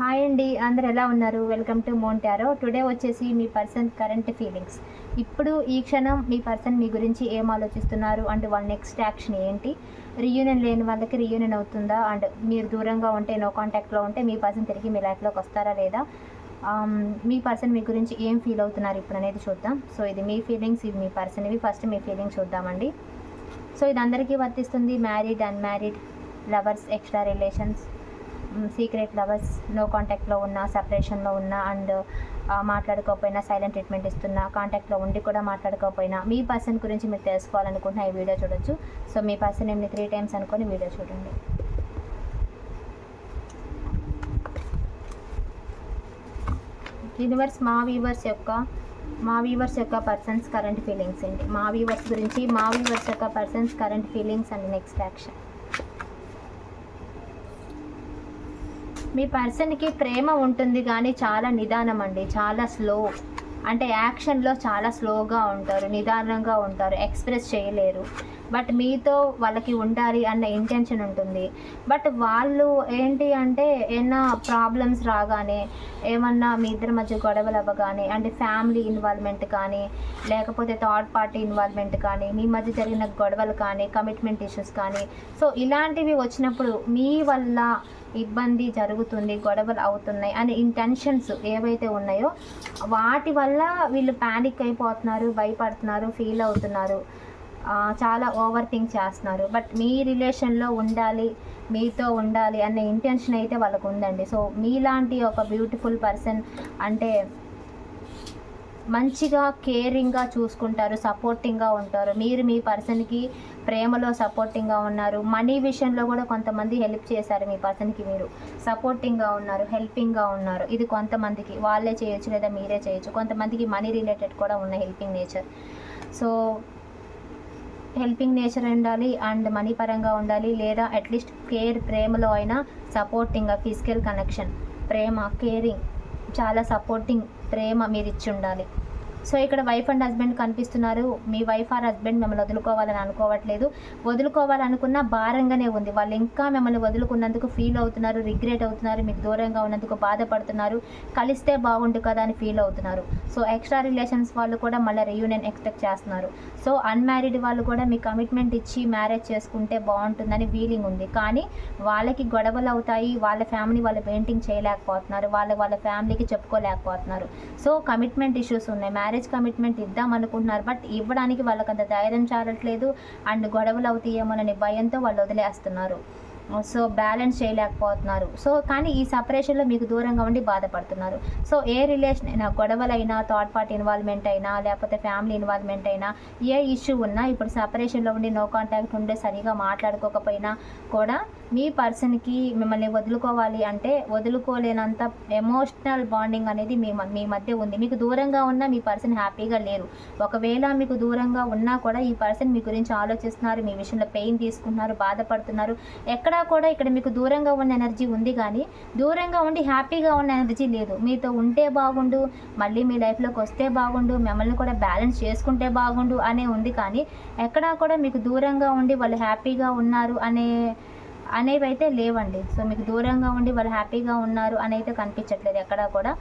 Hi అండి అందరు ఎలా ఉన్నారు? వెల్కమ్ టు మోంటారో టుడే వచ్చేసి మీ పర్సన్ కరెంట్ ఫీలింగ్స్ ఇప్పుడు ఈ క్షణం మీ పర్సన్ మీ గురించి ఏం ఆలోచిస్తున్నారు? అండ్ వాళ్ళ నెక్స్ట్ యాక్షన్ ఏంటి? రీయూనియన్ లేని వాళ్ళకి రీయూనియన్ అవుతుందా? అండ్ మీరు దూరంగా ఉంటే నో కాంటాక్ట్లో ఉంటే మీ పర్సన్ తిరిగి మీ లైఫ్లోకి వస్తారా లేదా? Um, మీ పర్సన్ మీ గురించి ఏం ఫీల్ అవుతున్నారు ఇప్పుడు అనేది చూద్దాం. సో ఇది మీ ఫీలింగ్స్ ఇది మీ పర్సన్ ఇవి ఫస్ట్ మీ ఫీలింగ్స్ చూద్దామండి. సో ఇది అందరికీ వర్తిస్తుంది. Married unmarried lovers extra relations secret lovers no కాంటాక్ట్లో ఉన్న సపరేషన్లో ఉన్న అండ్ మాట్లాడుకోకపోయినా సైలెంట్ ట్రీట్మెంట్ ఇస్తున్నా కాంటాక్ట్లో ఉండి కూడా మాట్లాడుకోకపోయినా మీ పర్సన్ గురించి మీరు తెలుసుకోవాలనుకుంటున్నా ఈ వీడియో చూడొచ్చు. సో మీ పర్సన్ ఏమి త్రీ టైమ్స్ అనుకొని వీడియో చూడండి. యూనివర్స్ మా వీవర్స్ యొక్క మా వీవర్స్ యొక్క పర్సన్స్ కరెంట్ ఫీలింగ్స్ అండి మా వీవర్స్ గురించి మా వీవర్స్ యొక్క persons current feelings and next action మీ పర్సన్కి ప్రేమ ఉంటుంది కానీ చాలా నిదానం అండి. చాలా స్లో అంటే యాక్షన్లో చాలా స్లోగా ఉంటారు నిదానంగా ఉంటారు ఎక్స్ప్రెస్ చేయలేరు. బట్ మీతో వాళ్ళకి ఉండాలి అన్న ఇంటెన్షన్ ఉంటుంది. బట్ వాళ్ళు ఏంటి అంటే ఏమన్నా ప్రాబ్లమ్స్ రాగానే ఏమన్నా మీ ఇద్దరి మధ్య గొడవలు అవ్వగానే అంటే ఫ్యామిలీ ఇన్వాల్వ్మెంట్ కానీ లేకపోతే థర్డ్ పార్టీ ఇన్వాల్వ్మెంట్ కానీ మీ మధ్య జరిగిన గొడవలు కానీ కమిట్మెంట్ ఇష్యూస్ కానీ సో ఇలాంటివి వచ్చినప్పుడు మీ వల్ల ఇబ్బంది జరుగుతుంది గొడవలు అవుతున్నాయి అనే ఇంటెన్షన్స్ ఏవైతే ఉన్నాయో వాటి వల్ల వీళ్ళు ప్యానిక్ అయిపోతున్నారు భయపడుతున్నారు ఫీల్ అవుతున్నారు. చాలా ఓవర్ థింక్ చేస్తున్నారు. బట్ మీ రిలేషన్లో ఉండాలి మీతో ఉండాలి అనే ఇంటెన్షన్ అయితే వాళ్ళకు ఉందండి. సో మీలాంటి ఒక బ్యూటిఫుల్ పర్సన్ అంటే మంచిగా కేరింగ్గా చూసుకుంటారు సపోర్టింగ్గా ఉంటారు. మీరు మీ పర్సన్కి ప్రేమలో సపోర్టింగ్గా ఉన్నారు. మనీ విషయంలో కూడా కొంతమంది హెల్ప్ చేశారు మీ పర్సన్కి మీరు. సపోర్టింగ్గా ఉన్నారు హెల్పింగ్గా ఉన్నారు. ఇది కొంతమందికి వాళ్ళే చేయొచ్చు లేదా మీరే చేయొచ్చు. కొంతమందికి మనీ రిలేటెడ్ కూడా ఉన్న helping nature. So helping nature ఉండాలి అండ్ మనీ పరంగా ఉండాలి లేదా అట్లీస్ట్ కేర్ ప్రేమలో అయినా సపోర్టింగ్ ఫిజికల్ కనెక్షన్ ప్రేమ కేరింగ్ చాలా సపోర్టింగ్ ప్రేమ మీరు ఇచ్చి ఉండాలి. సో ఇక్కడ వైఫ్ అండ్ హస్బెండ్ కనిపిస్తున్నారు. మీ వైఫ్ ఆర్ హస్బెండ్ మిమ్మల్ని వదులుకోవాలని అనుకోవట్లేదు. వదులుకోవాలనుకున్న భారంగానే ఉంది. వాళ్ళు ఇంకా మిమ్మల్ని వదులుకున్నందుకు ఫీల్ అవుతున్నారు రిగ్రెట్ అవుతున్నారు మీకు దూరంగా ఉన్నందుకు బాధపడుతున్నారు. కలిస్తే బాగుండు కదా అని ఫీల్ అవుతున్నారు. సో ఎక్స్ట్రా రిలేషన్స్ వాళ్ళు కూడా మళ్ళీ రియూనియన్ ఎక్స్పెక్ట్ చేస్తున్నారు. సో అన్మ్యారీడ్ వాళ్ళు కూడా మీ కమిట్మెంట్ ఇచ్చి మ్యారేజ్ చేసుకుంటే బాగుంటుందని ఫీలింగ్ ఉంది. కానీ వాళ్ళకి గొడవలు అవుతాయి. వాళ్ళ ఫ్యామిలీ వాళ్ళు పెయింటింగ్ చేయలేకపోతున్నారు. వాళ్ళ వాళ్ళ ఫ్యామిలీకి చెప్పుకోలేకపోతున్నారు. సో కమిట్మెంట్ ఇష్యూస్ ఉన్నాయి. మ్యారేజ్ కమిట్మెంట్ ఇద్దాం అనుకుంటున్నారు. బట్ ఇవ్వడానికి వాళ్ళకి అంత ధైర్యం చాలట్లేదు. అండ్ గొడవలు అవుతాయేమోనని భయంతో వాళ్ళు వదిలేస్తున్నారు. సో బ్యాలెన్స్ చేయలేకపోతున్నారు. సో కానీ ఈ సపరేషన్లో మీకు దూరంగా ఉండి బాధపడుతున్నారు. సో ఏ రిలేషన్ అయినా గొడవలైనా థర్డ్ పార్టీ ఇన్వాల్వ్మెంట్ అయినా లేకపోతే ఫ్యామిలీ ఇన్వాల్వ్మెంట్ అయినా ఏ ఇష్యూ ఉన్నా ఇప్పుడు సపరేషన్లో ఉండి నో కాంటాక్ట్ ఉండే సరిగా మాట్లాడుకోకపోయినా కూడా మీ పర్సన్కి మిమ్మల్ని వదులుకోవాలి అంటే వదులుకోలేనంత ఎమోషనల్ బాండింగ్ అనేది మీ మ- మీ మధ్య ఉంది. మీకు దూరంగా ఉన్న మీ పర్సన్ హ్యాపీగా లేరు. ఒకవేళ మీకు దూరంగా ఉన్నా కూడా ఈ పర్సన్ మీ గురించి ఆలోచిస్తున్నారు మీ విషయంలో పెయిన్ తీసుకుంటున్నారు బాధపడుతున్నారు. ఎక్కడ కూడా ఇక్కడ మీకు దూరంగా ఉన్న ఎనర్జీ ఉంది కానీ దూరంగా ఉండి హ్యాపీగా ఉన్న ఎనర్జీ లేదు. మీతో ఉంటే బాగుండు మళ్ళీ మీ లైఫ్లోకి వస్తే బాగుండు మిమ్మల్ని కూడా బ్యాలెన్స్ చేసుకుంటే బాగుండు అనే ఉంది కానీ ఎక్కడా కూడా మీకు దూరంగా ఉండి వాళ్ళు హ్యాపీగా ఉన్నారు అనే అనేవి అయితే లేవండి. సో మీకు దూరంగా ఉండి వాళ్ళు హ్యాపీగా ఉన్నారు అని అయితే కనిపించట్లేదు ఎక్కడా కూడా.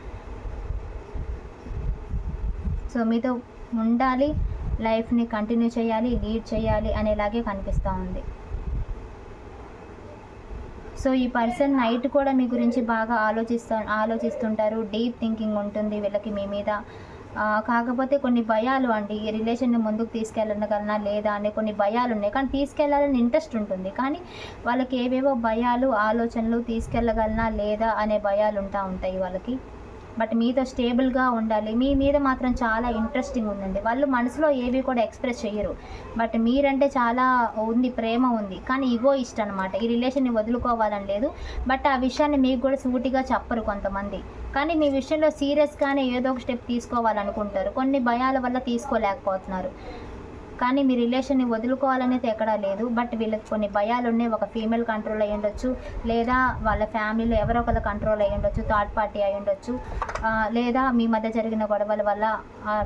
సో మీతో ఉండాలి లైఫ్ని కంటిన్యూ చేయాలి లీడ్ చేయాలి అనేలాగే కనిపిస్తూ ఉంది. సో ఈ పర్సన్ నైట్ కూడా మీ గురించి బాగా ఆలోచిస్తూ ఆలోచిస్తుంటారు. డీప్ థింకింగ్ ఉంటుంది వీళ్ళకి మీ మీద. కాకపోతే కొన్ని భయాలు అండి. ఈ రిలేషన్ని ముందుకు తీసుకెళ్ళగలనా లేదా అనే కొన్ని భయాలు ఉన్నాయి. కానీ తీసుకెళ్ళాలని ఇంట్రెస్ట్ ఉంటుంది. కానీ వాళ్ళకి ఏవేవో భయాలు ఆలోచనలు తీసుకెళ్ళగలనా లేదా అనే భయాలు ఉంటా ఉంటాయి వాళ్ళకి. బట్ మీతో స్టేబుల్గా ఉండాలి. మీ మీద మాత్రం చాలా ఇంట్రెస్టింగ్ ఉందండి. వాళ్ళు మనసులో ఏవి కూడా ఎక్స్ప్రెస్ చేయరు. బట్ మీరంటే చాలా ఉంది ప్రేమ ఉంది. కానీ ఇగో ఇష్టం అనమాట ఈ రిలేషన్ని వదులుకోవాలని లేదు. బట్ ఆ విషయాన్ని మీకు కూడా సూటిగా చెప్పరు కొంతమంది. కానీ మీ విషయంలో సీరియస్గానే ఏదో ఒక స్టెప్ తీసుకోవాలనుకుంటారు. కొన్ని భయాల వల్ల తీసుకోలేకపోతున్నారు. కానీ మీ రిలేషన్ని వదులుకోవాలనేది ఎక్కడా లేదు. బట్ వీళ్ళకి కొన్ని భయాలు ఉన్నాయి ఒక ఫీమేల్ కంట్రోల్ అయ్యి ఉండొచ్చు. లేదా వాళ్ళ ఫ్యామిలీలో ఎవరో ఒకరు కంట్రోల్ అయ్యి ఉండొచ్చు. థర్డ్ పార్టీ అయి ఉండొచ్చు. లేదా మీ మధ్య జరిగిన గొడవల వల్ల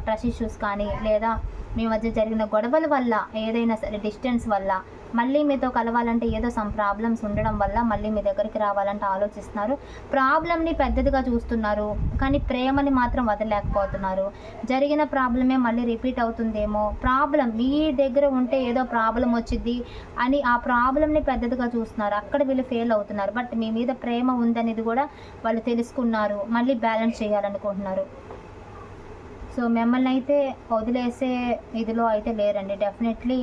ట్రస్ట్ ఇష్యూస్ కానీ లేదా మీ మధ్య జరిగిన గొడవల వల్ల ఏదైనా సరే డిస్టెన్స్ వల్ల మళ్ళీ మీతో కలవాలంటే ఏదో సమ్ ప్రాబ్లమ్స్ ఉండడం వల్ల మళ్ళీ మీ దగ్గరికి రావాలంటే ఆలోచిస్తున్నారు. ప్రాబ్లమ్ని పెద్దదిగా చూస్తున్నారు కానీ ప్రేమని మాత్రం వదలలేకపోతున్నారు. జరిగిన ప్రాబ్లమే మళ్ళీ రిపీట్ అవుతుందేమో ప్రాబ్లం మీ దగ్గర ఉంటే ఏదో ప్రాబ్లం వచ్చింది అని ఆ ప్రాబ్లమ్ని పెద్దదిగా చూస్తున్నారు. అక్కడ వీళ్ళు ఫెయిల్ అవుతున్నారు. బట్ మీ మీద ప్రేమ ఉందనేది కూడా వాళ్ళు తెలుసుకున్నారు. మళ్ళీ బ్యాలెన్స్ చేయాలనుకుంటున్నారు. సో మిమ్మల్ని అయితే వదిలేసే ఇదిలో అయితే లేరండి. డెఫినెట్లీ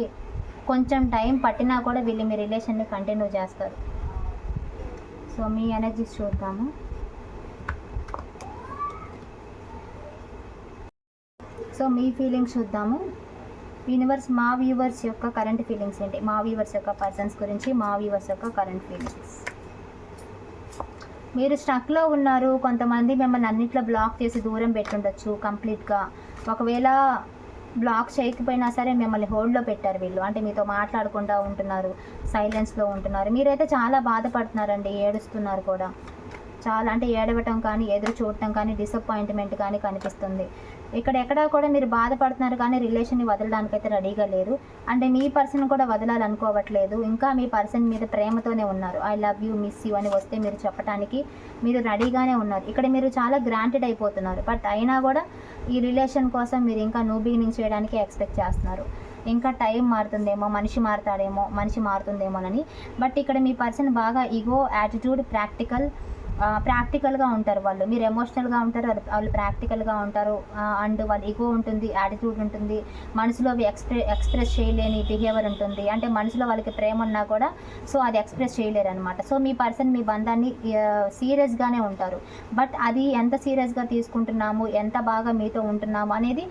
కొంచెం టైం పట్టినా కూడా వీళ్ళు మీ రిలేషన్ని కంటిన్యూ చేస్తారు. సో మీ ఎనర్జీస్ చూద్దాము. సో మీ ఫీలింగ్స్ చూద్దాము. యూనివర్స్ మా వ్యూవర్స్ యొక్క కరెంట్ ఫీలింగ్స్ ఏంటి? మా వ్యూవర్స్ యొక్క పర్సన్స్ గురించి మా వ్యూవర్స్ యొక్క కరెంట్ ఫీలింగ్స్ మీరు స్ట్రక్లో ఉన్నారు. కొంతమంది మిమ్మల్ని అన్నిట్లో బ్లాక్ చేసి దూరం పెట్టుండొచ్చు కంప్లీట్గా ఒకవేళ బ్లాక్ చేయకపోయినా సరే మిమ్మల్ని హోల్డ్లో పెట్టారు వీళ్ళు. అంటే మీతో మాట్లాడకుండా ఉంటున్నారు సైలెన్స్లో ఉంటున్నారు. మీరైతే చాలా బాధపడుతున్నారండి ఏడుస్తున్నారు కూడా. చాలా అంటే ఏడవటం కానీ ఎదురు చూడటం కానీ డిసప్పాయింట్మెంట్ కానీ కనిపిస్తుంది. ఇక్కడ ఎక్కడ కూడా మీరు బాధపడుతున్నారు కానీ రిలేషన్ని వదలడానికి అయితే రెడీగా లేరు అంటే మీ పర్సన్ కూడా వదలాలనుకోవట్లేదు. ఇంకా మీ పర్సన్ మీద ప్రేమతోనే ఉన్నారు. I love you miss you అని వస్తే మీరు చెప్పడానికి మీరు రెడీగానే ఉన్నారు. ఇక్కడ మీరు చాలా గ్రాంటెడ్ అయిపోతున్నారు. బట్ అయినా కూడా ఈ రిలేషన్ కోసం మీరు ఇంకా న్యూ బిగినింగ్ చేయడానికి ఎక్స్పెక్ట్ చేస్తున్నారు. ఇంకా టైం మారుతుందేమో మనిషి మారుతాడేమో మనిషి మారుతుందేమోనని. బట్ ఇక్కడ మీ పర్సన్ బాగా ఈగో యాటిట్యూడ్ ప్రాక్టికల్ ప్రాక్టికల్గా ఉంటారు వాళ్ళు. మీరు ఎమోషనల్గా ఉంటారు వాళ్ళు వాళ్ళు ప్రాక్టికల్గా ఉంటారు. అండ్ వాళ్ళు ఈగో ఉంటుంది యాటిట్యూడ్ ఉంటుంది. మనసులో అవి ఎక్స్ప్రె ఎక్స్ప్రెస్ చేయలేని బిహేవియర్ ఉంటుంది. అంటే మనసులో వాళ్ళకి ప్రేమ ఉన్నా కూడా సో అది ఎక్స్ప్రెస్ చేయలేరు అనమాట సో మీ పర్సన్ మీ బంధాన్ని సీరియస్గానే ఉంటారు. బట్ అది ఎంత సీరియస్గా తీసుకుంటున్నాము ఎంత బాగా మీతో ఉంటున్నాము అనేది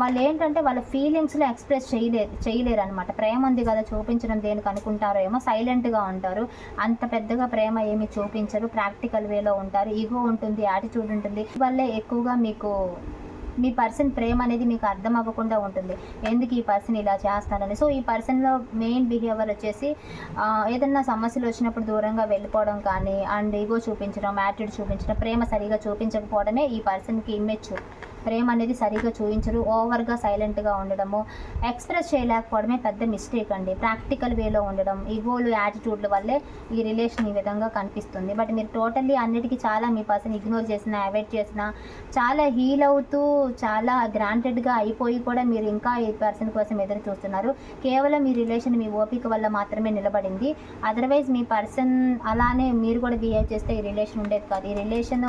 వాళ్ళు ఏంటంటే వాళ్ళ ఫీలింగ్స్లో ఎక్స్ప్రెస్ చేయలేరు చేయలేరు అనమాట ప్రేమ ఉంది కదా చూపించడం దేనికి అనుకుంటారో ఏమో సైలెంట్గా ఉంటారు. అంత పెద్దగా ప్రేమ ఏమి చూపించరు. ప్రాక్టి ప్రాక్టికల్ వేలో ఉంటారు. ఈగో ఉంటుంది యాటిట్యూడ్ ఉంటుంది. వల్లే ఎక్కువగా మీకు మీ పర్సన్ ప్రేమ అనేది మీకు అర్థం అవ్వకుండా ఉంటుంది. ఎందుకు ఈ పర్సన్ ఇలా చేస్తానని? సో ఈ పర్సన్లో మెయిన్ బిహేవియర్ వచ్చేసి ఏదన్నా సమస్యలు వచ్చినప్పుడు దూరంగా వెళ్ళిపోవడం కానీ అండ్ ఈగో చూపించడం యాటిట్యూడ్ చూపించడం ప్రేమ సరిగా చూపించకపోవడమే ఈ పర్సన్కి ఇమ్మెచ్చు ప్రేమ అనేది సరిగా చూపించరు ఓవర్గా సైలెంట్గా ఉండడము. ఎక్స్ప్రెస్ చేయలేకపోవడమే పెద్ద మిస్టేక్ అండి. ప్రాక్టికల్ వేలో ఉండడం ఈగోలు యాటిట్యూడ్ల వల్లే ఈ రిలేషన్ ఈ విధంగా కనిపిస్తుంది. బట్ మీరు టోటల్లీ అన్నిటికీ చాలా మీ పర్సన్ ఇగ్నోర్ చేసిన అవాయిడ్ చేసిన చాలా హీల్ అవుతూ చాలా గ్రాంటెడ్గా అయిపోయి కూడా మీరు ఇంకా ఈ పర్సన్ కోసం ఎదురు చూస్తున్నారు. కేవలం మీ రిలేషన్ మీ ఓపిక వల్ల మాత్రమే నిలబడింది. అదర్వైజ్ మీ పర్సన్ అలానే మీరు కూడా బిహేవ్ చేస్తే ఈ రిలేషన్ ఉండేది కాదు. ఈ రిలేషన్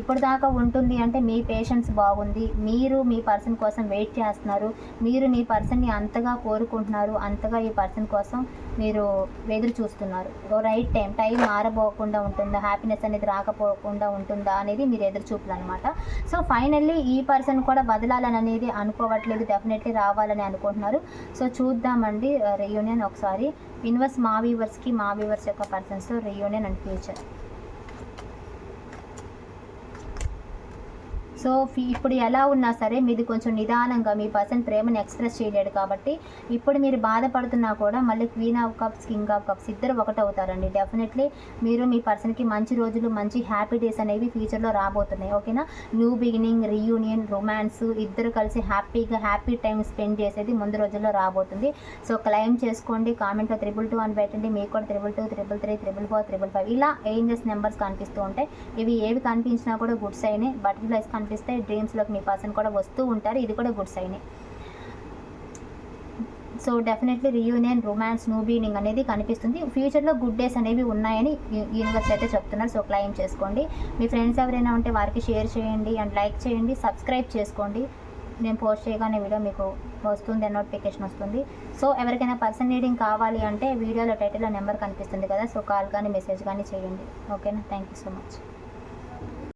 ఇప్పుడు దాకా ఉంటుంది అంటే మీ పేషెన్స్ బాగుంది ఉంది మీరు మీ పర్సన్ కోసం వెయిట్ చేస్తున్నారు. మీరు మీ పర్సన్ని అంతగా కోరుకుంటున్నారు. అంతగా ఈ పర్సన్ కోసం మీరు ఎదురు చూస్తున్నారు. రైట్ టైం టైం మారబోకుండా ఉంటుందా? హ్యాపీనెస్ అనేది రాకపోకుండా ఉంటుందా? అనేది మీరు ఎదురు చూపులు అనమాట సో ఫైనల్లీ ఈ పర్సన్ కూడా వదలాలని అనేది అనుకోవట్లేదు. డెఫినెట్లీ రావాలని అనుకుంటున్నారు. సో చూద్దామండి. రియూనియన్ ఒకసారి. ఇన్వర్స్ మా వీవర్స్కి మా వీవర్స్ యొక్క persons reunion and future. So ఇప్పుడు ఎలా ఉన్నా సరే మీది కొంచెం నిదానంగా మీ పర్సన్ ప్రేమను ఎక్స్ప్రెస్ చేయలేడు కాబట్టి ఇప్పుడు మీరు బాధపడుతున్నా కూడా మళ్ళీ queen of cups king of cups ఇద్దరు ఒకటవుతారండి. డెఫినెట్లీ మీరు మీ పర్సన్కి మంచి రోజులు మంచి హ్యాపీ డేస్ అనేవి ఫ్యూచర్లో రాబోతున్నాయి. ఓకేనా? న్యూ బిగినింగ్ రీయూనియన్ రొమాన్స్ ఇద్దరు కలిసి హ్యాపీగా హ్యాపీ టైం స్పెండ్ చేసేది ముందు రోజుల్లో రాబోతుంది. సో క్లైమ్ చేసుకోండి. కామెంట్లో త్రిబుల్ టూ అని పెట్టండి. మీకు కూడా triple two triple three triple four triple five ఇలా ఏంజెస్ నెంబర్స్ కనిపిస్తూ ఉంటాయి. ఇవి ఏవి కనిపించినా కూడా గుడ్ సైనే బటర్ఫ్లైస్ కనిపి కనిపిస్తే డ్రీమ్స్లోకి మీ పర్సన్ కూడా వస్తూ ఉంటారు. ఇది కూడా good సైనే. So definitely reunion romance new beginning అనేది కనిపిస్తుంది. ఫ్యూచర్లో గుడ్ డేస్ అనేవి ఉన్నాయని యూనివర్స్ అయితే చెప్తున్నారు. సో క్లైమ్ చేసుకోండి. మీ ఫ్రెండ్స్ ఎవరైనా ఉంటే వారికి షేర్ చేయండి అండ్ లైక్ చేయండి. సబ్స్క్రైబ్ చేసుకోండి. నేను పోస్ట్ చేయగానే వీడియో మీకు వస్తుంది నోటిఫికేషన్ వస్తుంది. సో ఎవరికైనా పర్సన్ రీడింగ్ కావాలి అంటే వీడియోలో టైటిల్లో నెంబర్ కనిపిస్తుంది కదా. సో కాల్ కానీ మెసేజ్ కానీ చేయండి. ఓకేనా? Thank you so much.